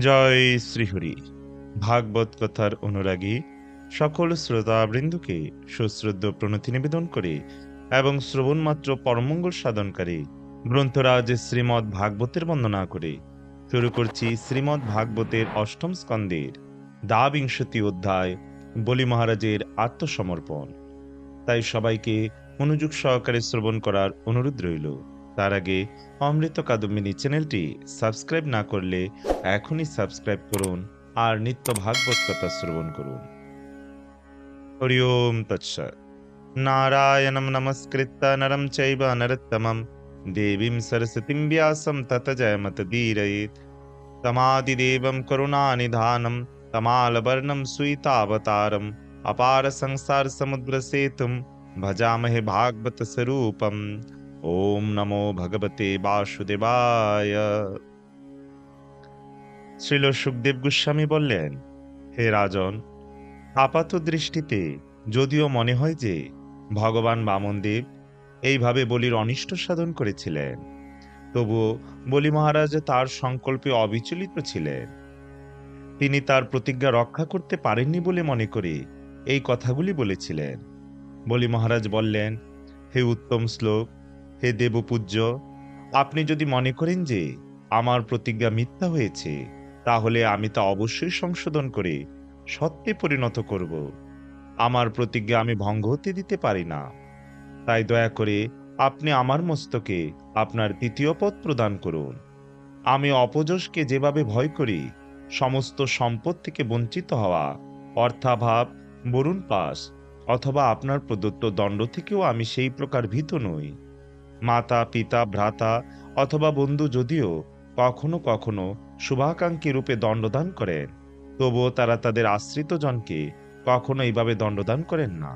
জয় শ্রীহরি। ভাগবত কথার অনুরাগী সকল শ্রোতাবৃন্দকে সুশ্রদ্ধ প্রণতি নিবেদন করে এবং শ্রবণমাত্র পরমঙ্গল সাধনকারী গ্রন্থরাজ শ্রীমৎ ভাগবতের বন্দনা করে। শুরু করছি শ্রীমৎ ভাগবতের অষ্টম স্কন্দের দ্বাবিংশতি অধ্যায় বলি মহারাজের আত্মসমর্পণ। তাই সবাইকে মনোযোগ সহকারে শ্রবণ করার অনুরোধ রইল। তার আগে অমৃত কাদম্বিনী চ্যানেলটি সাবস্ক্রাইব না করলে এখনই সাবস্ক্রাইব করুন আর নিত্য ভাগবত কথা শ্রবণ করুন হরি ওম তৎসৎ নারায়ণম নমস্কৃত্য নরম চৈব নরোত্তমম দেবীম সরস্বতীম ব্যাসম তত জয়মত দীরয়েত তমাদিদেবম করুণানিধানম তমালবর্ণম সুইতাবতারম अपार संसार समुद्र सेतुम भजामहे भागवत स्वरूपम ওম নমো ভগবতে বাসুদেবায়। শ্রীল সুখদেব গোস্বামী বললেন, হে রাজন, আপাত দৃষ্টিতে যদিও মনে হয় যে ভগবান বামনদেব এইভাবে বলির অনিষ্ট সাধন করেছিলেন, তবুও বলি মহারাজ তার সংকল্পে অবিচলিত ছিলেন। তিনি তার প্রতিজ্ঞা রক্ষা করতে পারেননি বলে মনে করে এই কথাগুলি বলেছিলেন। বলি মহারাজ বললেন, হে উত্তম শ্লোক হে দেবপূজ্য, আপনি যদি মনে করেন যে আমার প্রতিজ্ঞা মিথ্যা হয়েছে, তাহলে আমি তা অবশ্যই সংশোধন করে সত্যে পরিণত করব। আমার প্রতিজ্ঞা আমি ভঙ্গ হতে দিতে পারি না। তাই দয়া করে আপনি আমার মস্তকে আপনার তৃতীয় পদ প্রদান করুন। আমি অপযশকে যেভাবে ভয় করি, সমস্ত সম্পদ থেকে বঞ্চিত হওয়া, অর্থাভাব, বরুণ পাস অথবা আপনার প্রদত্ত দণ্ড থেকেও আমি সেই প্রকার ভীত নই। মাতা, পিতা, ভ্রাতা অথবা বন্ধু যদিও কখনো কখনো শুভাকাঙ্ক্ষী রূপে দণ্ডদান করেন, তবুও তারা তাদের আশ্রিত জনকে কখনো এইভাবে দণ্ডদান করেন না।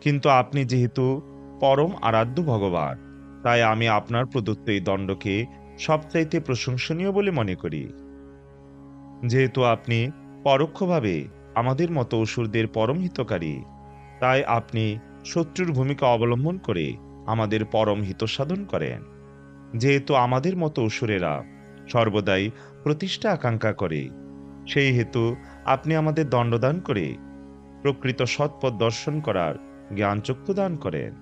কিন্তু আপনি যেহেতু পরম আরাধ্য ভগবান, তাই আমি আপনার প্রদত্ত এই দণ্ডকে সবচাইতে প্রশংসনীয় বলে মনে করি। যেহেতু আপনি পরোক্ষভাবে আমাদের মতো অসুরদের পরম হিতকারী তাই আপনি শত্রুর ভূমিকা অবলম্বন করে আমাদের পরম হিত সাধন করেন। যেহেতু আমাদের মতো অসুরেরা সর্বদাই প্রতিষ্ঠা আকাঙ্ক্ষা করে, সেই হেতু আপনি আমাদের দণ্ডদান করে প্রকৃত সৎপথ দর্শন করার জ্ঞানচক্ষু দান করেন।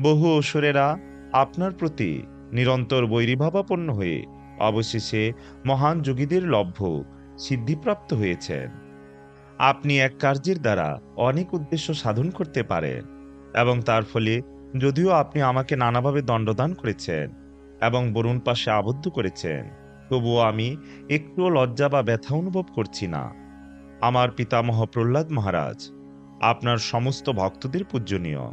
বহু অসুরেরা আপনার প্রতি নিরন্তর বৈরীভাবাপন্ন হয়ে অবশেষে মহান যোগীদের লভ্য সিদ্ধিপ্রাপ্ত হয়েছেন। আপনি এক কার্যের দ্বারা অনেক উদ্দেশ্য সাধন করতে পারেন এবং তার ফলে যদিও আপনি আমাকে নানাভাবে দণ্ডদান করেছেন এবং বরুণ পাশে আবদ্ধ করেছেন, তবুও আমি একটুও লজ্জা বা ব্যথা অনুভব করছি না। আমার পিতামহ প্রহ্লাদ মহারাজ, আপনার সমস্ত ভক্তদের পূজনীয়।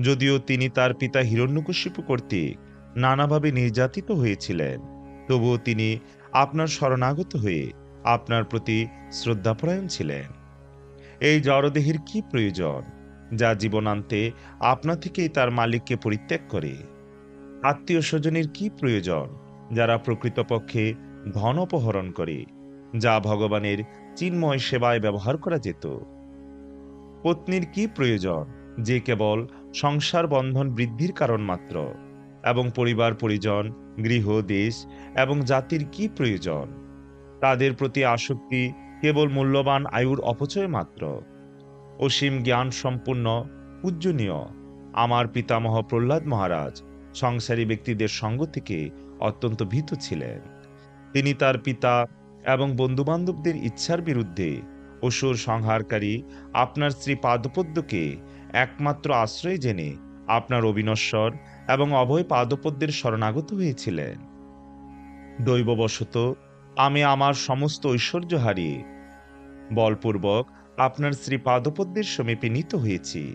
যদিও তিনি তার পিতা হিরণ্যকশিপু কর্তৃক নানাভাবে নির্যাতিত হয়েছিলেন, তবুও তিনি আপনার শরণাগত হয়ে আপনার প্রতি শ্রদ্ধাপরায়ণ ছিলেন। এই জড়দেহের কি প্রয়োজন? যা জীবনান্তে আপনা থেকেই তার মালিককে পরিত্যাগ করে। আত্মীয় স্বজনের কি প্রয়োজন? যারা প্রকৃতপক্ষে ধন অপহরণ করে, যা ভগবানের চিন্ময় সেবায় ব্যবহার করা যেত। পত্নীর কি প্রয়োজন? যে কেবল সংসার বন্ধন বৃদ্ধির কারণ মাত্র এবং পরিবার, পরিজন, গৃহ, দেশ এবং জাতির কি প্রয়োজন? তাদের প্রতি আসক্তি কেবল মূল্যবান আয়ুর অপচয় মাত্র। অসীম জ্ঞান সম্পূর্ণ পূজনীয় আমার পিতামহ প্রহ্লাদ মহারাজ, সংসারী ব্যক্তিদের সঙ্গ থেকে অত্যন্ত ভীত ছিলেন। তিনি তার পিতা এবং বন্ধুবান্ধবদের ইচ্ছার বিরুদ্ধে অসুর সংহারকারী আপনার স্ত্রী পাদপদ্মকে একমাত্র আশ্রয় জেনে আপনার অবিনশ্বর এবং অভয় পাদপদ্মের শরণাগত হয়েছিলেন। দৈববশত আমি আমার সমস্ত ঐশ্বর্য হারিয়ে বলপূর্বক আপনার শ্রী পাদপদ্মের সমীপে নীত হয়েছি।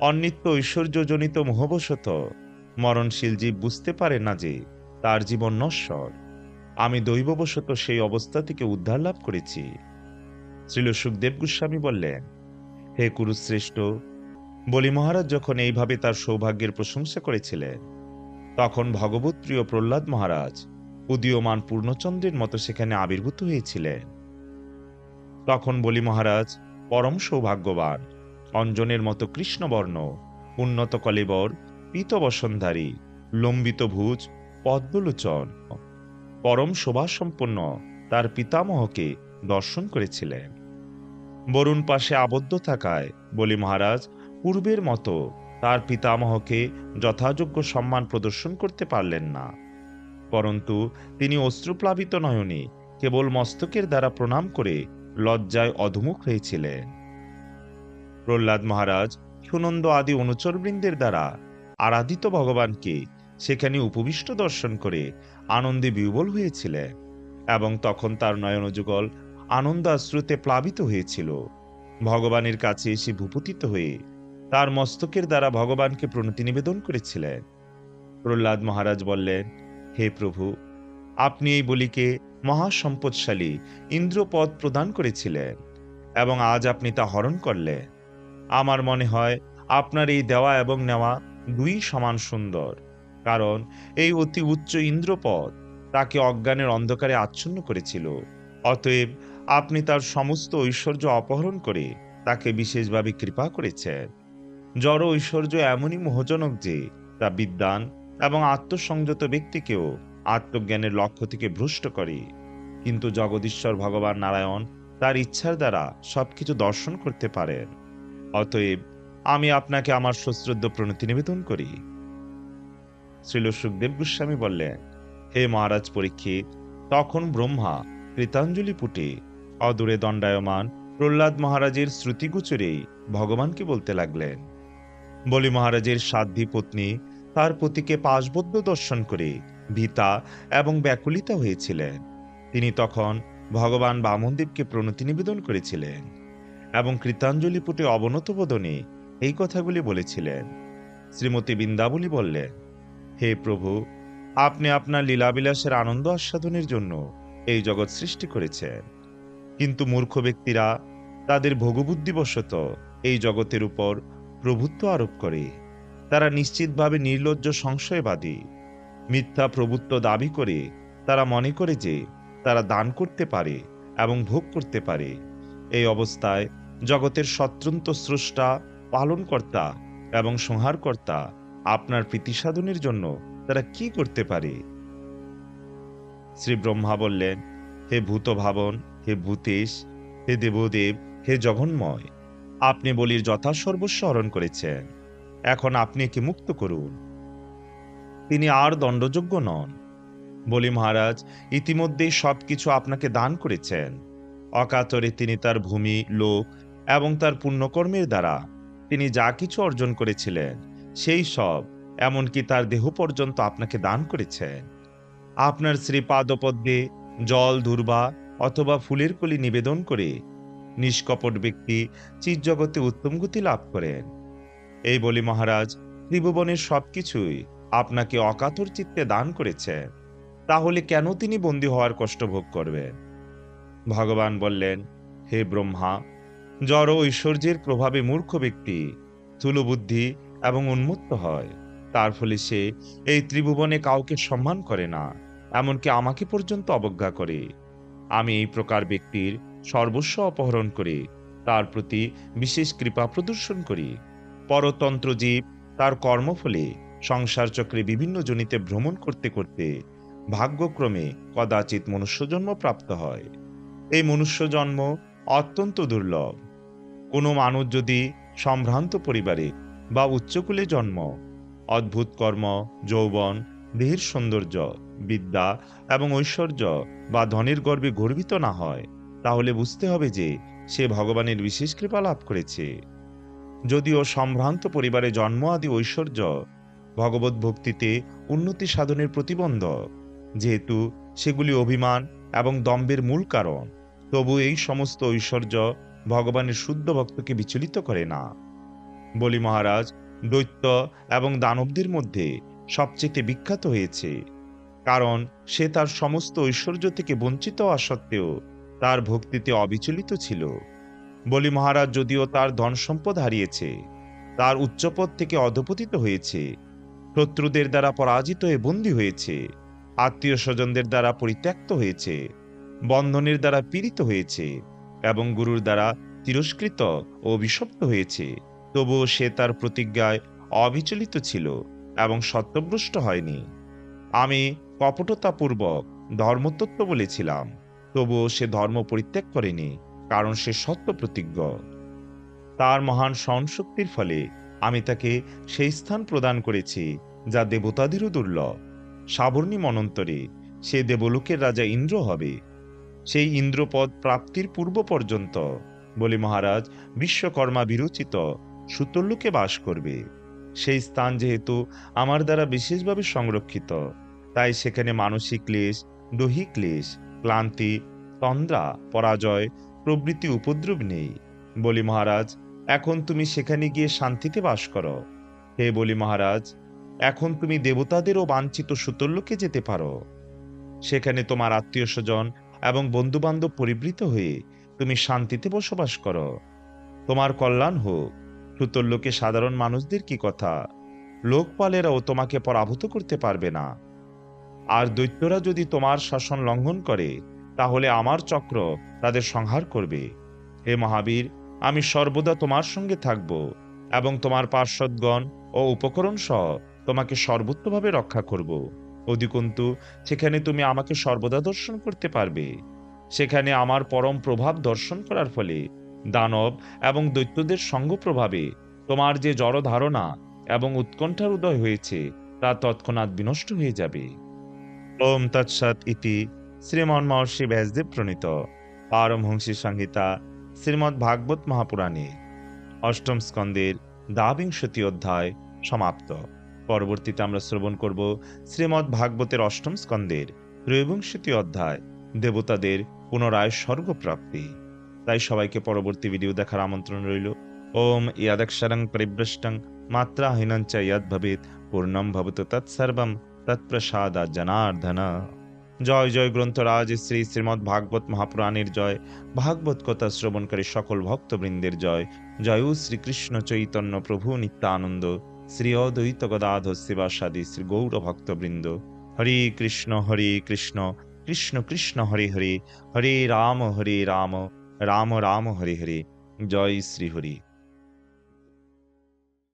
অনিত্য ঐশ্বর্যজনিত মোহবশত, মরণশীল জীব বুঝতে পারে না যে তার জীবন নশ্বর। আমি দৈববশত সেই অবস্থা থেকে উদ্ধার লাভ করেছি। শ্রীল সুখদেব গোস্বামী বললেন, হে কুরুশ্রেষ্ঠ, বলি মহারাজ যখন এইভাবে তার সৌভাগ্যের প্রশংসা করেছিলেন, তখন ভগবত প্রিয় প্রহ্লাদ মহারাজ উদীয়মান পূর্ণচন্দ্রের মতো সেখানে আবির্ভূত হয়েছিলেন। তখন বলি মহারাজ, পরম সৌভাগ্যবান। অঞ্জনের মতো কৃষ্ণবর্ণ, উন্নত কলেবর, পীতবসনধারী, লম্বিত ভুজ, পদ্মলোচন। পরম শোভাসম্পন্ন তার পিতামহকে দর্শন করেছিলেন। বরুণ পাশে আবদ্ধ থাকায় বলি মহারাজ, পূর্বের মতো তার পিতামহকে যথাযোগ্য সম্মান প্রদর্শন করতে পারলেন না। পরন্তু তিনি অশ্রুপ্লাবিত নয়নে কেবল মস্তকের দ্বারা প্রণাম করে লজ্জায় অধমুখ হয়েছিলেন। প্রহ্লাদ মহারাজ সুনন্দ আদি অনুচরবৃন্দের দ্বারা আরাধিত ভগবানকে সেখানে উপবিষ্ট দর্শন করে আনন্দে বিহ্বল হয়েছিলেন এবং তখন তার নয়নযুগল আনন্দাশ্রুতে প্লাবিত হয়েছিল। ভগবানের কাছে এসে ভূপতিত হয়ে তার মস্তকের দ্বারা ভগবানকে প্রণতি নিবেদন করেছিলেন। প্রহ্লাদ মহারাজ বললেন, হে প্রভু আপনি এই বলিকে মহাসম্পদশালী ইন্দ্রপদ প্রদান করেছিলেন, এবং আজ আপনি তা হরণ করলেন আমার মনে হয় আপনার এই দেওয়া এবং নেওয়া দুই সমান সুন্দর, কারণ এই অতি উচ্চ ইন্দ্রপদ তাকে অজ্ঞানের অন্ধকারে আচ্ছন্ন করেছিল। অতএব আপনি তার সমস্ত ঐশ্বর্য অপহরণ করে তাকে বিশেষভাবে কৃপা করেছেন। জড় ঐশ্বর্য এমনই মোহজনক যে, তা বিদ্বান এবং আত্মসংযত ব্যক্তিকেও আত্মজ্ঞানের লক্ষ্য থেকে ভ্রষ্ট করে। কিন্তু জগদীশ্বর ভগবান নারায়ণ তার ইচ্ছার দ্বারা সবকিছু দর্শন করতে পারেন। অতএব আমি আপনাকে আমার সশ্রদ্ধ প্রণতি নিবেদন করি। শ্রীল সুখদেব গোস্বামী বললেন, হে মহারাজ পরীক্ষিত তখন ব্রহ্মা কৃতাঞ্জলি পুটে অদূরে দণ্ডায়মান প্রহ্লাদ মহারাজের শ্রুতিগুচরেই ভগবানকে বলতে লাগলেন, বলি মহারাজের সাধ্যী পত্নী তার পতিকে পাশবদ্ধ দর্শন করে ভীতা এবং ব্যাকুলিত হয়েছিলেন। তিনি তখন ভগবান বামনদেবকে প্রণতি নিবেদন করেছিলেন এবং কৃতাঞ্জলি পুটে অবনত বদনে এই কথাগুলি বলেছিলেন। শ্রীমতী বৃন্দাবলী বললেন, হে প্রভু, আপনি আপনার লীলাবিলাসের আনন্দ আস্বাদনের জন্য এই জগৎ সৃষ্টি করেছেন। কিন্তু মূর্খ ব্যক্তিরা তাদের ভোগবুদ্ধিবশত এই জগতের উপর প্রভুত্ব আরোপ করে। তারা নিশ্চিতভাবে নির্লজ্জ সংশয়বাদী। মিথ্যা প্রভুত্ব দাবি করে তারা মনে করে যে তারা দান করতে পারে এবং ভোগ করতে পারে। এই অবস্থায় জগতের স্বতন্ত্র স্রষ্টা, পালনকর্তা এবং সংহারকর্তা আপনার প্রীতি সাধনের জন্য তারা কি করতে পারে? শ্রী ব্রহ্মা বললেন, হে ভূত ভাবন হে ভূতেশ, হে দেবদেব, হে জগন্ময় আপনি বলির যথাসর্বস্ব হরণ করেছেন। এখন আপনি একে মুক্ত করুন। তিনি আর দণ্ডযোগ্য নন। বলি, মহারাজ, ইতিমধ্যেই সব কিছু আপনাকে দান করেছেন। অকাতরে তিনি তার ভূমি, লোক এবং তার পুণ্যকর্মের দ্বারা তিনি যা কিছু অর্জন করেছিলেন, সেই সব এমনকি তার দেহ পর্যন্ত আপনাকে দান করেছেন। আপনার শ্রী শ্রীপাদপদ্মে জল, দুর্বা অথবা ফুলের কলি নিবেদন করে নিষ্কপট ব্যক্তি চিৎজগতে উত্তম গতি লাভ করেন। এই বলি, মহারাজ, ত্রিভুবনের সবকিছুই আপনাকে অকাতর চিত্তে দান করেছে, তাহলে কেন তিনি বন্দী হওয়ার কষ্ট ভোগ করবে? ভগবান বললেন, হে ব্রহ্মা, জড় ঐশ্বর্যের প্রভাবে মূর্খ ব্যক্তি স্থূলবুদ্ধি এবং উন্মত্ত হয়, তার ফলে সে এই ত্রিভুবনে কাউকে সম্মান করে না, এমনকি আমাকে পর্যন্ত অবজ্ঞা করে। আমি এই প্রকার ব্যক্তির সর্বস্ব অপহরণ করে, তার প্রতি বিশেষ কৃপা প্রদর্শন করি। পরতন্ত্র জীব তার কর্মফলে সংসার চক্রে বিভিন্ন জনিতে ভ্রমণ করতে করতে ভাগ্যক্রমে কদাচিৎ মনুষ্যজন্ম প্রাপ্ত হয়। এই মনুষ্যজন্ম অত্যন্ত দুর্লভ। কোনো মানুষ যদি সম্ভ্রান্ত পরিবারে বা উচ্চকুলে জন্ম, অদ্ভুত কর্ম, যৌবন, দেহের সৌন্দর্য, বিদ্যা এবং ঐশ্বর্য বা ধনের গর্বে গর্বিত না হয়, তাহলে বুঝতে হবে যে সে ভগবানের বিশেষ কৃপা লাভ করেছে। যদিও সম্ভ্রান্ত পরিবারে জন্ম আদি ঐশ্বর্য ভগবত ভক্তিতে উন্নতি সাধনের প্রতিবন্ধক। যেহেতু সেগুলি অভিমান এবং দম্বের মূল কারণ, তবু এই সমস্ত ঐশ্বর্য ভগবানের শুদ্ধ ভক্তকে বিচলিত করে না। বলি মহারাজ, দৈত্য এবং দানবদের মধ্যে সবচেয়ে বিখ্যাত হয়েছে, কারণ সে তার সমস্ত ঐশ্বর্য থেকে বঞ্চিত হওয়া সত্ত্বেও তার ভক্তিতে অবিচলিত ছিল। বলি মহারাজ, যদিও তার ধন সম্পদ হারিয়েছে, তার উচ্চপদ থেকে অধপতিত হয়েছে শত্রুদের দ্বারা পরাজিত হয়ে বন্দী হয়েছে আত্মীয় স্বজনদের দ্বারা পরিত্যক্ত হয়েছে, বন্ধনের দ্বারা পীড়িত হয়েছে এবং গুরুর দ্বারা তিরস্কৃত ও বিষপ্ত হয়েছে। তবুও সে তার প্রতিজ্ঞায় অবিচলিত ছিল এবং সত্যভ্রষ্ট হয়নি। আমি কপটতাপূর্বক ধর্মতত্ত্ব বলেছিলাম, তবুও সে ধর্ম পরিত্যাগ করেনি, কারণ সে সত্য প্রতিজ্ঞ। তার মহান সহনশক্তির ফলে আমি তাকে সেই স্থান প্রদান করেছি, যা দেবতাদেরও দুর্লভ। সাবর্ণী মনন্তরে সে দেবলোকের রাজা ইন্দ্র হবে। সেই ইন্দ্রপদ প্রাপ্তির পূর্ব পর্যন্ত বলে মহারাজ বিশ্বকর্মা বিরচিত সুতল্লোকে বাস করবে। সেই স্থান যেহেতু আমার দ্বারা বিশেষভাবে সংরক্ষিত, তাই সেখানে মানসিক ক্লেশ, দৈহিক ক্লেশ, ক্লান্তি, তন্দ্রা, পরাজয় প্রভৃতি উপদ্রব নেই বলি মহারাজ এখন তুমি সেখানে গিয়ে শান্তিতে বাস করো। হে বলি মহারাজ, এখন তুমি দেবতাদেরও বাঞ্ছিত সুতল্যকে যেতে পারো। সেখানে তোমার আত্মীয় স্বজন এবং বন্ধুবান্ধব পরিবৃত হয়ে তুমি শান্তিতে বসবাস করো। তোমার কল্যাণ হোক। সুতল্যকে সাধারণ মানুষদের কি কথা? লোকপালেরাও তোমাকে পরাভূত করতে পারবে না। আর দৈত্যরা যদি তোমার শাসন লঙ্ঘন করে, তাহলে আমার চক্র তাদের সংহার করবে। হে মহাবীর আমি সর্বদা তোমার সঙ্গে থাকব এবং তোমার পার্শ্বদগণ ও উপকরণ সহ তোমাকে সর্বোত্তভাবে রক্ষা করব। অধিকন্তু, সেখানে তুমি আমাকে সর্বদা দর্শন করতে পারবে। সেখানে আমার পরম প্রভাব দর্শন করার ফলে দানব এবং দৈত্যদের সঙ্গ প্রভাবে তোমার যে জড় ধারণা এবং উৎকণ্ঠার উদয় হয়েছে, তা তৎক্ষণাৎ বিনষ্ট হয়ে যাবে। ওম তৎসৎ ইতি। শ্রীমন মহর্ষি ব্যাসদেব প্রণীত। পারমহংসী সংহিতা। শ্রীমদ্ ভাগবত মহাপুরাণে। অষ্টম স্কন্দের দ্বাবিংশতি অধ্যায় সমাপ্ত। পরবর্তীতে আমরা শ্রবণ করব শ্রীমদ্ ভাগবতের অষ্টম স্কন্দের ত্রয়োবিংশতি অধ্যায়, দেবতাদের পুনরায় স্বর্গপ্রাপ্তি। তাই সবাইকে পরবর্তী ভিডিও দেখার আমন্ত্রণ রইল। ওম ইয়াদক্ষরং পরিভ্রষ্টং মাত্রা হীনঞ্চ ইয়াদ ভবেত পূর্ণম ভবত তৎসর্বম তৎপ্রসাদা জনার্দন জয় জয় গ্রন্থরাজ, শ্রী শ্রীমদ্ ভাগবত মহাপুরাণের জয়, ভাগবত কথা শ্রবণকারী সকল ভক্তবৃন্দের জয়। জয় শ্রীকৃষ্ণ চৈতন্য প্রভু নিত্যানন্দ, শ্রী অদ্বৈত গদাধর শিবাসাদি, শ্রী গৌর ভক্তবৃন্দ। হরে কৃষ্ণ হরে কৃষ্ণ কৃষ্ণ কৃষ্ণ, হরে হরে হরে রাম হরে রাম রাম রাম, হরে হরে। জয় শ্রী হরি।